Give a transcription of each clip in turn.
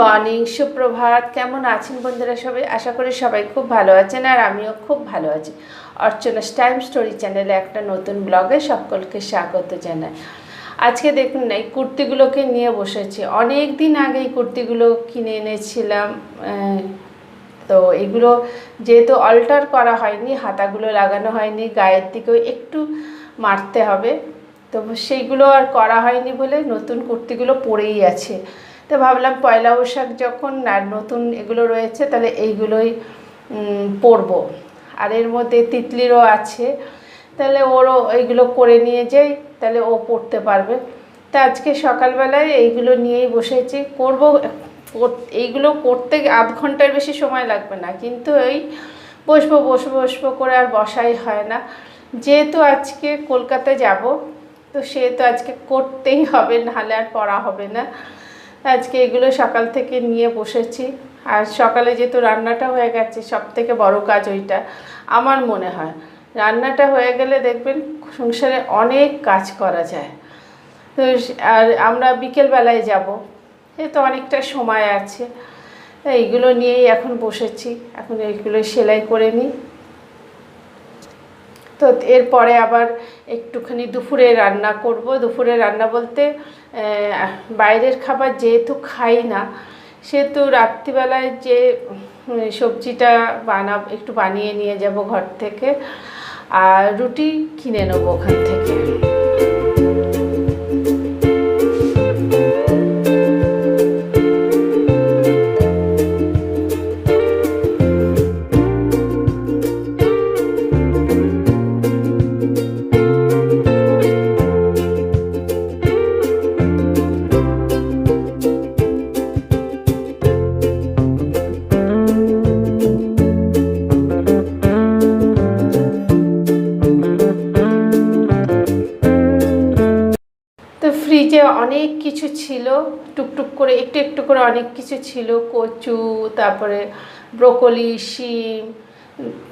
Morning সুপ্রভাত। কেমন আছেন বন্ধুরা সবাই? আশা করি সবাই খুব ভালো আছেন আর আমিও খুব ভালো আছি। অর্চনাস টাইম স্টোরি চ্যানেলে একটা নতুন ব্লগে সকলকে স্বাগত জানাই। আজকে দেখুন না, এই কুর্তিগুলোকে নিয়ে বসেছি। অনেক দিন আগে এই কুর্তিগুলো কিনে এনেছিলাম তো এগুলো যেহেতু অল্টার করা হয়নি, হাতাগুলো লাগানো হয়নি, গায়ের দিকেও একটু মারতে হবে। তো সেইগুলো আর করা হয়নি বলে নতুন কুর্তিগুলো পরেই আছে। তো ভাবলাম পয়লা বৈশাখ যখন আর নতুন এগুলো রয়েছে, তাহলে এইগুলোই পরবো। আর এর মধ্যে তিতলিরও আছে, তাহলে ওরও এইগুলো করে নিয়ে যাই, তাহলে ও পড়তে পারবে। তা আজকে সকালবেলায় এইগুলো নিয়েই বসেছি। করব, কর- এইগুলো করতে আধ ঘণ্টার বেশি সময় লাগবে না, কিন্তু এই বসবো বসবো বসবো করে আর বসাই হয় না। যেহেতু আজকে কলকাতায় যাব, তো সেহেতু আজকে করতেই হবে, নাহলে আর পড়া হবে না। আজকে এগুলো সকাল থেকে নিয়ে বসেছি। আর সকালে যেহেতু রান্নাটা হয়ে গেছে সব থেকে বড় কাজ ওইটা। আমার মনে হয়, রান্নাটা হয়ে গেলে দেখবেন সংসারে অনেক কাজ করা যায়। তো আর আমরা বিকেলবেলায় যাব এই তো অনেকটা সময় আছে। এইগুলো নিয়েই এখন বসেছি, এখন এইগুলো সেলাই করে নিই। তো এরপরে আবার একটুখানি দুপুরে রান্না করব। দুপুরে রান্না বলতে বাইরের খাবার যেহেতু খাই না, সেহেতু রাত্রিবেলায় যে সবজিটা বানাব, একটু বানিয়ে নিয়ে যাব ঘর থেকে, আর রুটি কিনে নেব ওখান থেকে। ফ্রিজে অনেক কিছু ছিল, টুকটুক করে, একটু একটু করে অনেক কিছু ছিল, কচু, তারপরে ব্রোকলি, শিম,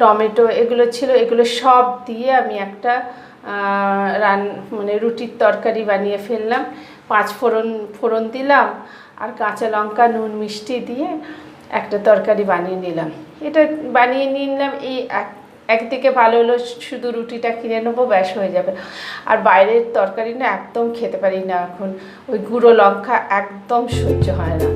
টমেটো এগুলো ছিল, এগুলো সব দিয়ে আমি একটা রান মানে রুটির তরকারি বানিয়ে ফেললাম। পাঁচ ফোড়ন ফোড়ন দিলাম আর কাঁচা লঙ্কা, নুন, মিষ্টি দিয়ে একটা তরকারি বানিয়ে নিলাম। এটা বানিয়ে নিলাম এই এক একদিকে ভালো হলো শুধু রুটিটা কিনে নেব, ব্যাস হয়ে যাবে। আর বাইরের তরকারি না একদম খেতে পারি না এখন। ওই গুঁড়ো লঙ্কা একদম সহ্য হয় না।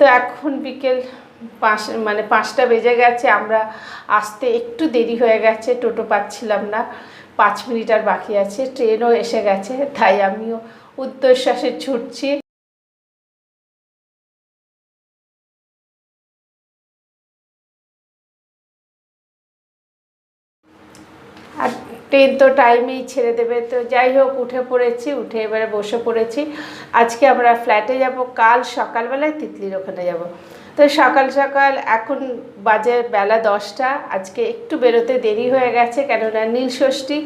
তো এখন বিকেল পাঁচ মানে পাঁচটা বেজে গেছে, আমরা আসতে একটু দেরি হয়ে গেছে, টোটো পাচ্ছিলাম না। পাঁচ মিনিট আর বাকি আছে, ট্রেনও এসে গেছে, তাই আমিও উত্তরশ্বাসে ছুটছি। আর ট্রেন তো টাইমেই ছেড়ে দেবে, তো যাই হোক, উঠে পড়েছি, উঠে এবারে বসে পড়েছি। আজকে আমরা ফ্ল্যাটে যাব, কাল সকালবেলায় তিতলির ওখানে যাব। তো সকাল সকাল এখন বাজে বেলা দশটা। আজকে একটু বেরোতে দেরি হয়ে গেছে কেননা নীল ষষ্ঠী।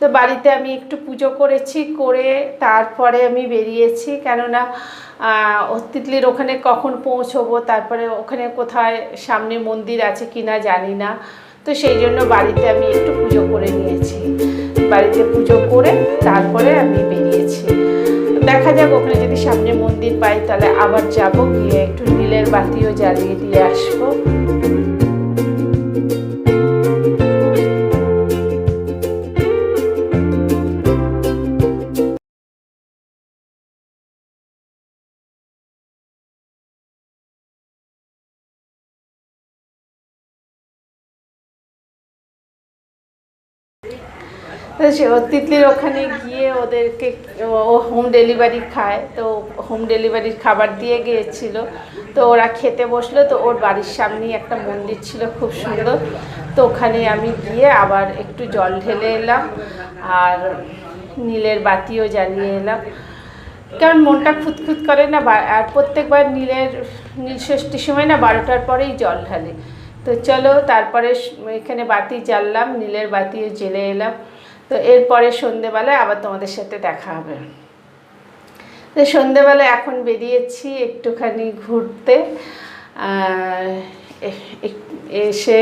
তো বাড়িতে আমি একটু পুজো করেছি করে তারপরে আমি বেরিয়েছি কেননা আহ, ওখানে কখন পৌঁছবো তারপরে ওখানে কোথায় সামনে মন্দির আছে কিনা জানি না। তো সেই জন্য বাড়িতে আমি একটু পুজো করে নিয়েছি। বাড়িতে পুজো করে তারপরে আমি বেরিয়েছি। দেখা যাক ওখানে যদি সামনে মন্দির পাই তাহলে আবার যাব গিয়ে বাতিও জ্বালিয়ে দিয়ে আসব। সে তিতলির ওখানে গিয়ে ওদেরকে ও হোম ডেলিভারি খায়। তো হোম ডেলিভারির খাবার দিয়ে গিয়েছিল। তো ওরা খেতে বসল। তো ওর বাড়ির সামনেই একটা মন্দির ছিল খুব সুন্দর। তো ওখানে আমি গিয়ে আবার একটু জল ঢেলে এলাম। আর নীলের বাতিও জ্বালিয়ে এলাম। কারণ মনটা খুঁতখুত করে না আর প্রত্যেকবার নীলের নীল ষষ্ঠীর সময় না বারোটার পরেই জল ঢালে। তো চলো, তারপরে এখানে বাতি জ্বাললাম। নীলের বাতিও জ্বেলে এলাম। তো এরপরে সন্ধেবেলায় আবার তোমাদের সাথে দেখা হবে। তো সন্ধেবেলা এখন বেরিয়েছি একটুখানি ঘুরতে। এসে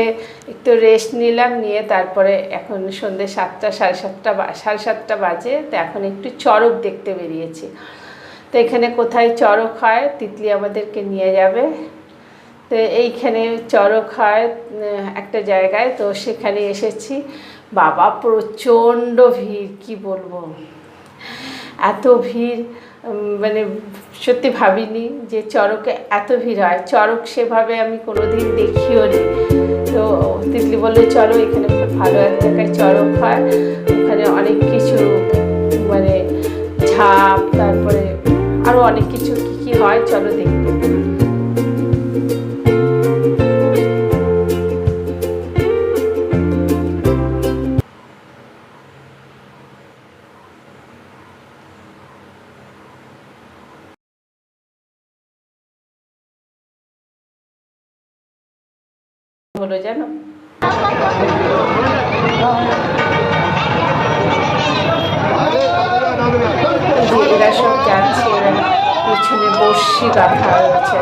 একটু রেস্ট নিলাম, নিয়ে তারপরে এখন সন্ধ্যে সাতটা, সাড়ে সাতটা সাড়ে সাতটা বাজে, তো এখন একটু চড়ক দেখতে বেরিয়েছি। তো এখানে কোথায় চড়ক হয় তিতলি আমাদেরকে নিয়ে যাবে। তো এইখানে চড়ক হয় একটা জায়গায়, তো সেখানে এসেছি। বাবা প্রচণ্ড ভিড়, কি বলব? এত ভিড় মানে সত্যি ভাবিনি যে চড়কে এত ভিড় হয়। চড়ক সেভাবে আমি কোনোদিন দেখিও নি। তো তিতলি বলল, চলো, এখানে খুব ভালো এক জায়গায় চড়ক হয়। ওখানে অনেক কিছু মানে ঝাঁপ, তারপরে আরও অনেক কিছু কী কী হয়, চলো দেখতে। হলো জানো? এরা সব যাচ্ছে এরা পিছনে বসি গাঁথা রয়েছে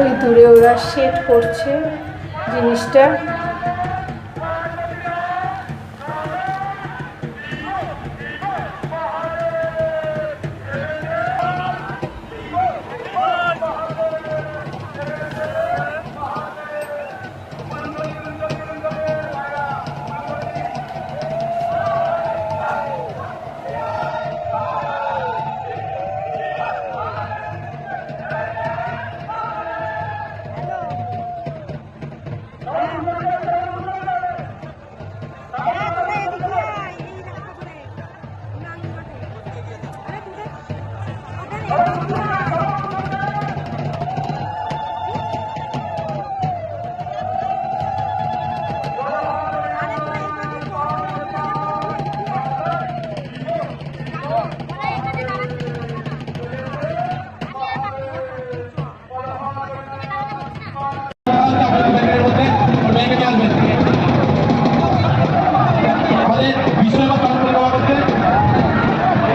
ওই দূরে ওরা সেট করছে জিনিসটা।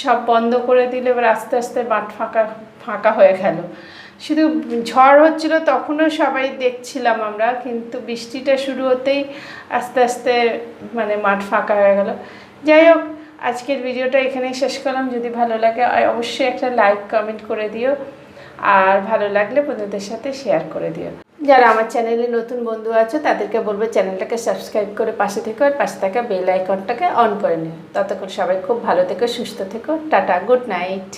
সব বন্ধ করে দিলে এবার আস্তে আস্তে মাঠ ফাঁকা ফাঁকা হয়ে গেল। শুধু ঝড় হচ্ছিল তখনও সবাই দেখছিলাম আমরা, কিন্তু বৃষ্টিটা শুরু হতেই আস্তে আস্তে মানে মাঠ ফাঁকা হয়ে গেল। যাই হোক, আজকের ভিডিওটা এখানেই শেষ করলাম। যদি ভালো লাগে অবশ্যই একটা লাইক, কমেন্ট করে দিও। আর ভালো লাগলে বন্ধুদের সাথে শেয়ার করে দিও। যারা আমার চ্যানেলে নতুন বন্ধু আছো, তাদেরকে বলব চ্যানেলটাকে সাবস্ক্রাইব করে পাশে থেকে আর পাশে থাকা বেল আইকনটাকে অন করে নিও। ততক্ষণ সবাই খুব ভালো থেকো, সুস্থ থেকো, টাটা গুড নাইট